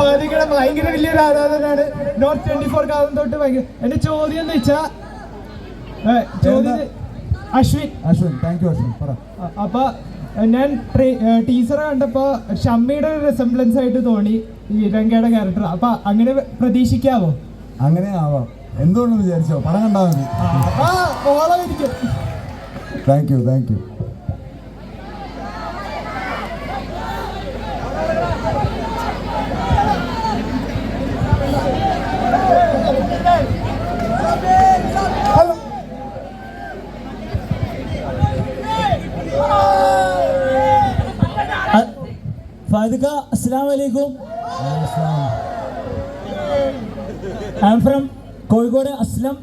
ഫഹദിക്കയുടെ ഭയങ്കര വലിയൊരു ആരാധനയാണ് നോർത്ത് ട്വന്റി ഫോർ കാലം തൊട്ട് ഭയങ്കര എന്റെ ചോദ്യം എന്ന് വെച്ചാ? ചോദ്യം അശ്വിൻ. അശ്വിൻ താങ്ക് യു അശ്വിൻ പറ. അപ്പൊ ഞാൻ ടീച്ചർ കണ്ടപ്പോ ഷമ്മിയുടെ ഒരു റെസംബ്ലൻസ് ആയിട്ട് തോന്നി ഈ രംഗയുടെ ക്യാരക്ടർ അപ്പൊ അങ്ങനെ പ്രതീക്ഷിക്കാവോ? അങ്ങനെ ആവാം. എന്തുകൊണ്ടെന്ന് വിചാരിച്ചോ? പടം കണ്ടാൽ മതി. താങ്ക് യു താങ്ക് യു അസ്സാം വലൈക്കും I'm from Kozhikode Aslam.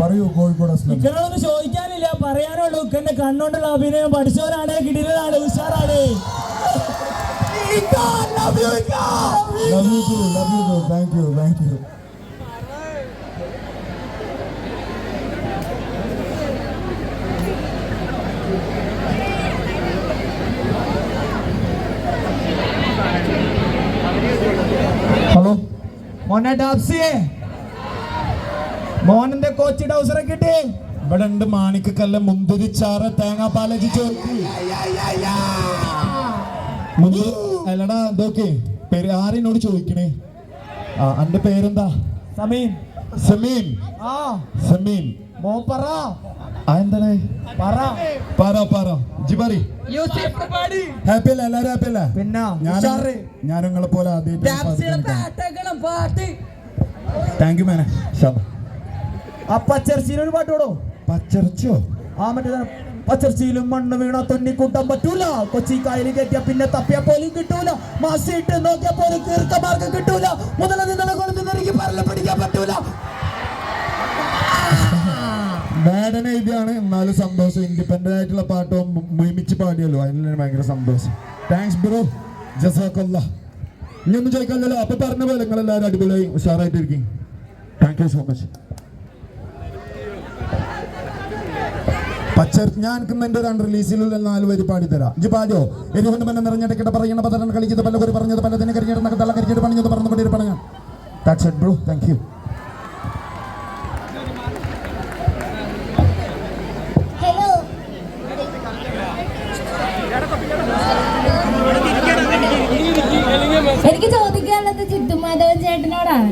പറയൂ കോഴിക്കോട് അസ്ലം. ഇക്കനോടൊന്നും ചോദിക്കാനില്ല പറയാനുള്ളൂ. ഇക്കന്റെ കണ്ണുകൊണ്ടുള്ള അഭിനയം പഠിച്ചവരാണ് കിടിലാണ് ഉഷാറാണ്. You love you, thank you thank you hello മോനെ ഡാപ്സിയെ മോനന്റെ കോച്ച് ഡൗസറെ കിട്ടി? ഇവിടെ ഉണ്ട് മാണിക്കല്ല മുന്തിരിച്ചാറ് തേങ്ങാപ്പാലജി ചോർക്ക് അല്ലടാ ഇതൊക്കെ പേര് ആരെന്നോട് ചോദിക്കണേ? ആ എന്റെ പേരെന്താ? സമീൻ. സമീൻ. ആ. സമീൻ. മോ പറ. ആ എന്താണ്? പറ. പറ ഹാപ്പി അല്ല എല്ലാരും ഹാപ്പി അല്ല പിന്നെ ഞാൻ നിങ്ങളെ പോലെ ആദ്യമായിട്ട് താങ്ക് യു മേനെ ആ പച്ചർച്ചീന് ഒരു പാട്ട് പാടോ? പച്ചർച്ചോ? ആ മറ്റേ പച്ചർച്ചയിലും മണ്ണ് വീണ തൊന്നി കൂട്ടാൻ പറ്റൂല. കൊച്ചി കായലിൽ കെട്ടിയ പിന്നെ തപ്പിയ പോലും കിട്ടൂല. മാസിട്ട് നോക്കിയ പോലും കീർക്കമാർക്ക് കിട്ടൂല. മുതല നിന്നെ കൊണ്ട് നിന്നെനിക്ക് പറല പിടിക്കാൻ പറ്റൂല. മാഡൻ എഴുതിയാണ് എന്നാലും സന്തോഷം. ഇൻഡിപെൻഡന്റ് ആയിട്ടുള്ള പാട്ടോ മുയമിച്ച് പാടിയല്ലോ. അതിന് ഭയങ്കര സന്തോഷം. താങ്ക്സ് ബ്രോ ജസാക്കല്ല. ഒന്നും ചോദിക്കാമല്ലോ അപ്പൊ പറഞ്ഞ പോലെ നിങ്ങൾ എല്ലാവരും അടിപൊളിയായി ഉഷാറായിട്ടിരിക്കും. താങ്ക് യു സോ മച്ച് പച്ച ഞാൻ എന്റെ രണ്ട് റിലീസിലുള്ള നാല് വരി പാടിത്തരാം. ഇജ്ജ് പാടിയോ എരിവണ്ട് മന നിറഞ്ഞിടക്കിട പറയുന്ന പത്രം കളിച്ചത് പല ഒരു പറഞ്ഞത് പലതിനെ കരിഞ്ഞിടന്നൊക്കെ തള്ള കരിഞ്ഞിട്ട് പണിഞ്ഞത് പറഞ്ഞു കൊണ്ടിരി പണഞ്ഞ ബ്രോ താങ്ക് യു ചോദിക്കാനുള്ളത് ചിത്തുമാധവൻ ചേട്ടനോടാണ്.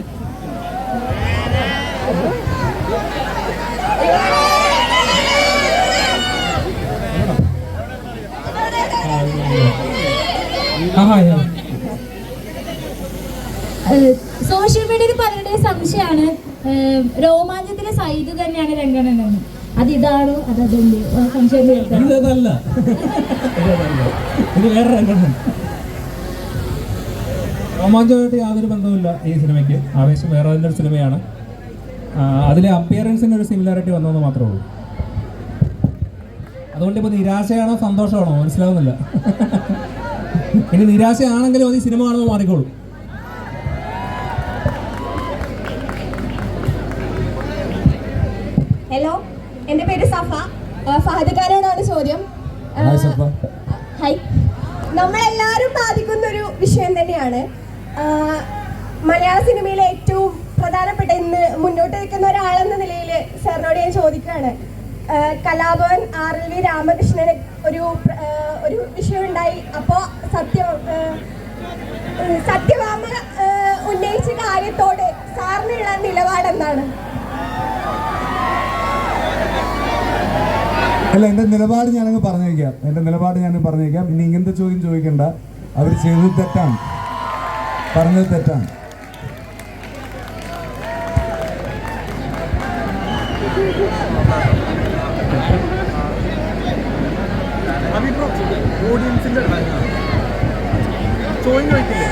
ഏഹ് സോഷ്യൽ മീഡിയയിൽ പലരുടെയും സംശയമാണ് രോമാഞ്ചത്തിലെ സൈദ് തന്നെയാണ് രംഗണെന്ന് അത് ഇതാണോ അത് സംശയം ഇത് വേറെ രോമാഞ്ചമായിട്ട് യാതൊരു ബന്ധവുമില്ല ഈ സിനിമയ്ക്ക്. ആവേശം വേറെ തന്നെ ഒരു സിനിമയാണ് അതിലെ അപ്പിയറൻസിന് ഒരു സിമിലാരിറ്റി വന്നതെന്ന് മാത്രമേ ഉള്ളൂ. അതുകൊണ്ട് ഇപ്പോൾ നിരാശയാണോ സന്തോഷമാണോ? മനസ്സിലാവുന്നില്ല. ഇനി നിരാശയാണെങ്കിലും അത് ഈ സിനിമ കാണുമ്പോൾ മാറിക്കോളും. ഹലോ എന്റെ പേര് സഫ. ആ, ചോദ്യം. ഹൈ ഹായ് നമ്മളെല്ലാവരും ബാധിക്കുന്ന ഒരു വിഷയം തന്നെയാണ്. മലയാള സിനിമയിലെ ഏറ്റവും പ്രധാനപ്പെട്ട ഇന്ന് മുന്നോട്ട് നിൽക്കുന്ന ഒരാളെന്ന നിലയിൽ സാറിനോട് ഞാൻ ചോദിക്കുകയാണ്. കലാഭവൻ ആർ എൽ വി രാമകൃഷ്ണന് ഒരു ഒരു വിഷയം ഉണ്ടായി അപ്പോൾ സത്യ സത്യഭാമ ഉന്നയിച്ച കാര്യത്തോട് സാറിനുള്ള നിലപാട് എന്താണ് അല്ല എന്റെ നിലപാട് ഞാനങ്ങ് പറഞ്ഞേക്കാം എന്റെ നിലപാട് ഞാൻ പറഞ്ഞേക്കാം ഇനി ഇങ്ങനത്തെ ചോദ്യം ചോദിക്കണ്ട. അവർ ചെയ്തത് തെറ്റാണ്. പറഞ്ഞത് തെറ്റാണ്. ഓഡിയൻസിന്റെ ചോദ്യം ചോദിക്കില്ലേ